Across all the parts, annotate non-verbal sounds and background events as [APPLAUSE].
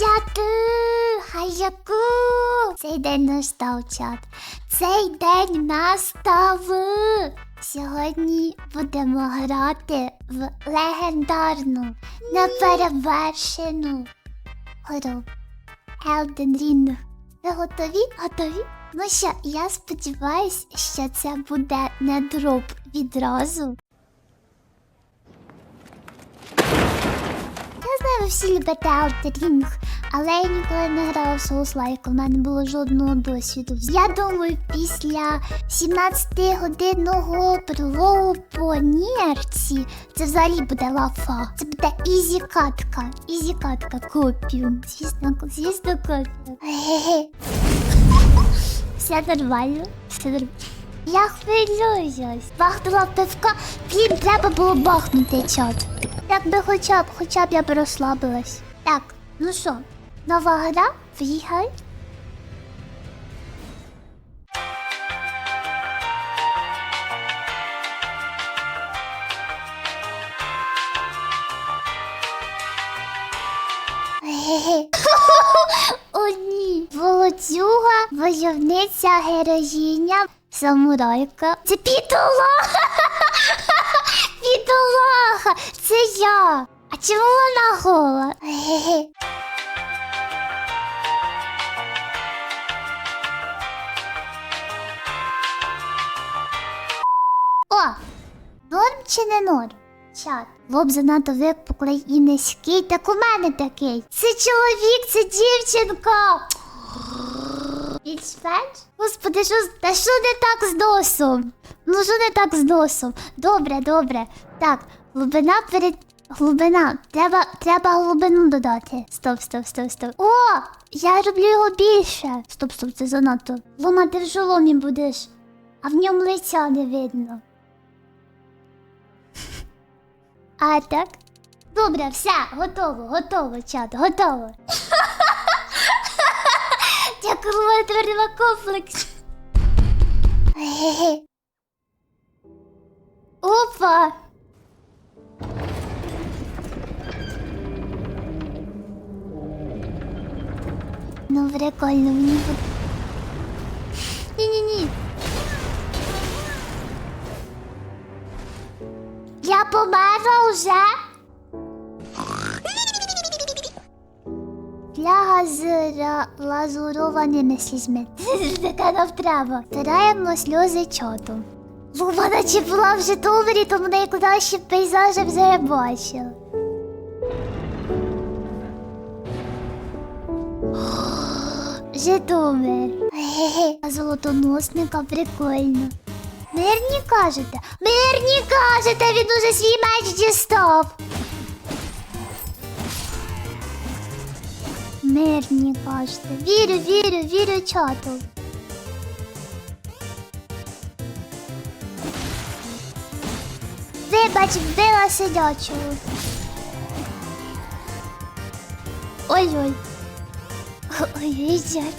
Чату, хаяку. Цей день настав чат. Цей день настав. Сьогодні будемо грати в легендарну, неперевершену гру Elden Ring. Ви готові? Готові? Ну що, я сподіваюсь, що це буде не дроп відразу. Я знаю, ви всі любите Ring, але я ніколи не грала в Souls-like, у мене було жодного досвіду. Я думаю, після 17-годинного прологу по нірці це взагалі буде лафа. Це буде ізі катка. Ізі катка копію. Звісно, звісно, копію. Все нормально, все нормально. Я хвилююсь. Бахнула пивка. Блін, треба було бахнути чат. Якби хоча б, хоча б я б розслабилась. Так, ну що, нова гра? В'їхай. О, ні. Володюга, войовниця, героїня, самурайка. Це бідолаха! Бідолаха! [LAUGHS] Це я! А чому вона гола? [LAUGHS] О! Норм чи не норм? Чат. Лоб занадто випуклий і низький, так у мене такий. Це чоловік, це дівчинка. Більш-менш? Господи, що, та що не так з носом? Ну що не так з носом? Добре, добре. Так, глибина перед. Глибина. Треба, треба глибину додати. Стоп, стоп, стоп, стоп. О! Я роблю його більше. Стоп, стоп, це занадто. Лома, ти в жоломі будеш, а в ньому лиця не видно. А так? Добре, все, готово, готово, чат, готово. [LAUGHS] Моя твердила комплекс. Опа! Ну, прикольно, мені буде. Ні-ні-ні. Я померла вже. Пляга з ра- лазурованими слізьми. [LAUGHS] Така нам треба. Втираємо сльози чотом. Вона наче була в Житомирі, тому найкраще пейзажі вже бачила. [GASPS] Житомир. Ге-ге. А золотоносника прикольно. Мирні кажете? Мирні кажете, він уже свій меч дістав. Мирні кажете. Вірю, вірю, вірю чату. Вибач, вбила сидячого. Ой-ой. Ой-ой, жаль.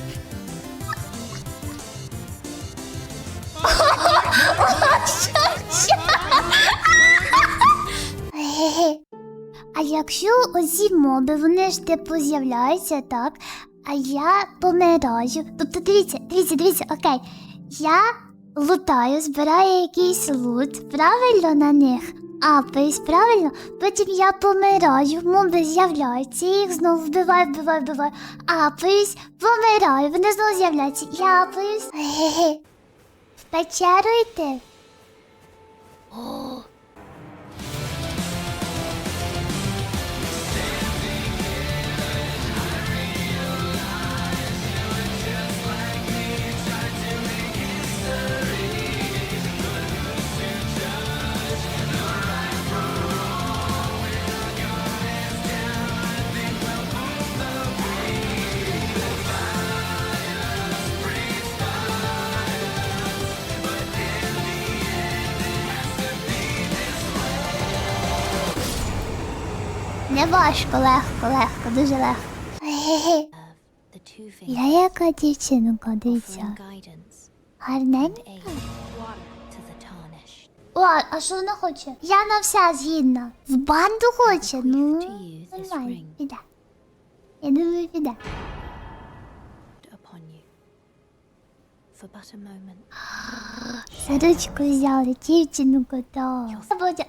Ге-ге. [LAUGHS] А якщо оці моби, вони ж типу з'являються, так? А я помираю. Тобто дивіться, дивіться, дивіться, окей. Я лутаю, збираю якийсь лут, правильно на них. Апаюсь, правильно? Потім я помираю, моби з'являються, їх знову вбиваю, вбиваю, вбиваю. Апаюсь, помираю, вони знову з'являються. Я апаюсь. В [LAUGHS] печеру йти. Не важко, легко, легко, дуже легко. Я яка дівчинка, дивіться. Гарненька. О, а що вона хоче? Я на все згідна. В банду хоче, ну. Нормально, ring. іде. Я думаю, піде. [GASPS] За ручку взяли, дівчину кота.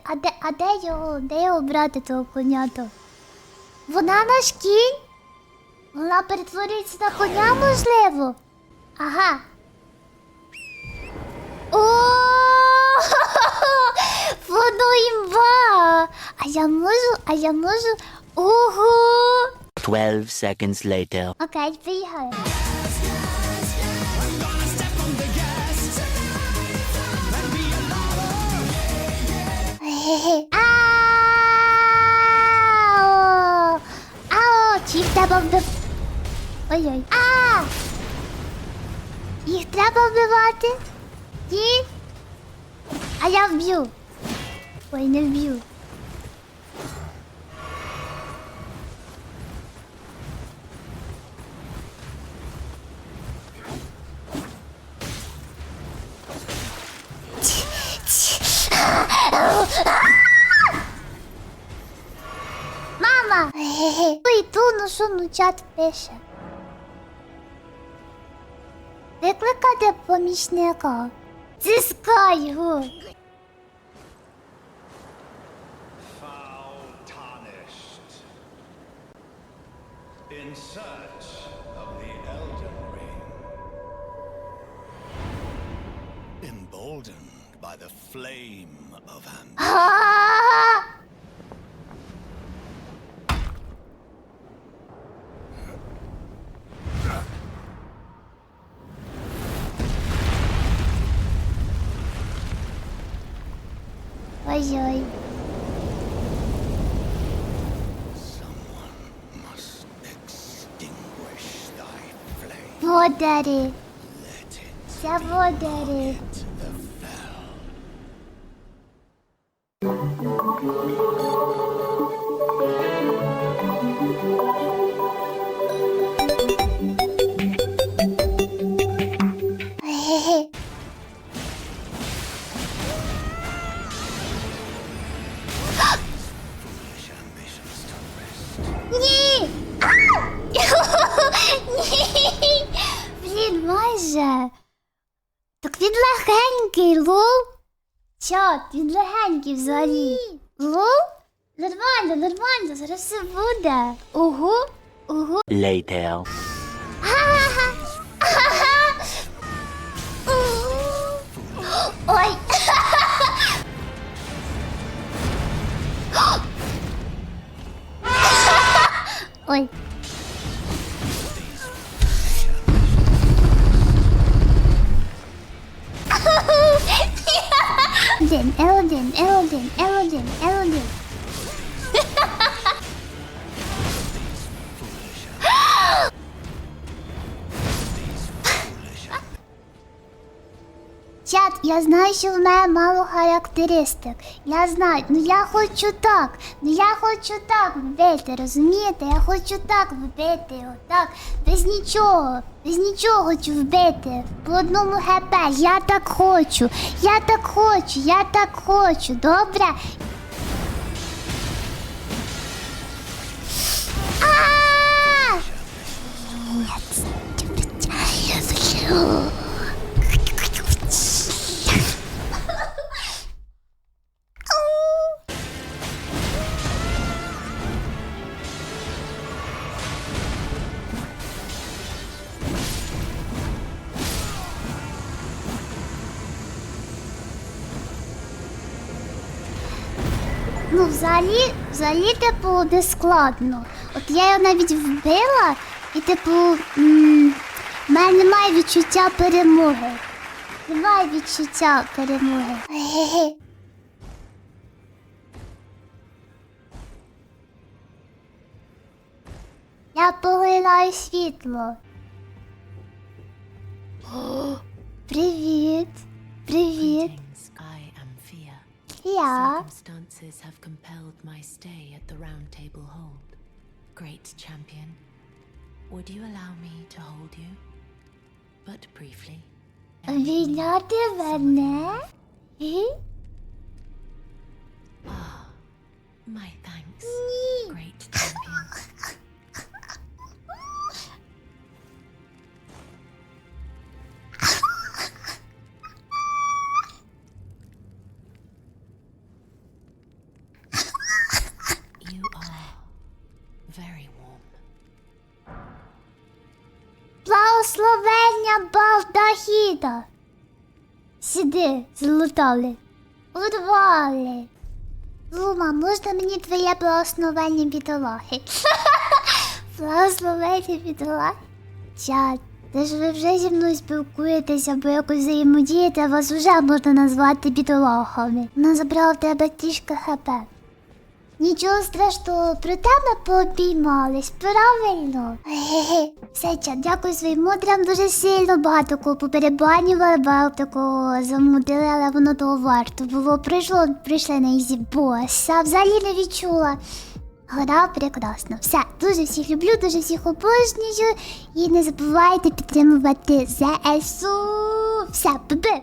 А де, а де його? Де його брати того коняту? Вона наш кінь? Вона перетворюється на коня, можливо? Ага. О! [LAUGHS] Воно імба! А я можу, а я можу. Ого! 12 seconds later. Окей, поїхали. Хе-хе. Ау! Ау! Чи їх треба вбив... Ой-ой. А! Їх треба вбивати? Ні? А я вб'ю. Ой, не вб'ю. Ой, ту, ну що, ну чат пише. Викликати помічника. Це Скайгу. foul tarnished. In search of the Elden Ring. Emboldened by the flame of ambition. What, Someone must extinguish thy flame. Daddy. Let it. Daddy. Чат, він легенький взагалі. Лол? Нормально, нормально, зараз все буде. Ого, ого. Later. Ой. [GASPS] Ой. didn't Чат, я знаю, що в мене мало характеристик. Я знаю, ну я хочу так. Ну я хочу так вбити, розумієте? Я хочу так вбити, так, без нічого, без нічого хочу вбити. По одному ГП. Я так хочу. Я так хочу, я так хочу. Добре? Ну, взагалі, взагалі, типу, не складно. От я його навіть вбила, і, типу, в мене немає відчуття перемоги. Немає відчуття перемоги. [LAUGHS] Я поглинаю світло. О, [GASPS] привіт. Привіт. Circumstances have compelled my stay at the Round Table Hold. Great champion, would you allow me to hold you? But briefly. Ah, my thanks, great champion. [LAUGHS] Балдахіда. Сіди, злутали. Урвали. Лума, можна мені твоє благословення бідолахи? [LAUGHS] Благословення бідолахи? Чат, та ж ви вже зі мною спілкуєтеся, бо якось взаємодієте, вас вже можна назвати бідолахами. Вона забрала в тебе трішки хп. Нічого страшного, про тебе пообіймались, правильно? Ге-ге. [LAUGHS] Все, чат, дякую своїм мудрям дуже сильно багато кого поперебанювали, багато замудили, але воно того варто було. Прийшло, прийшли на ізі боса, взагалі не відчула. Гра прекрасно. Все, дуже всіх люблю, дуже всіх обожнюю. І не забувайте підтримувати ЗСУ. Все, бби.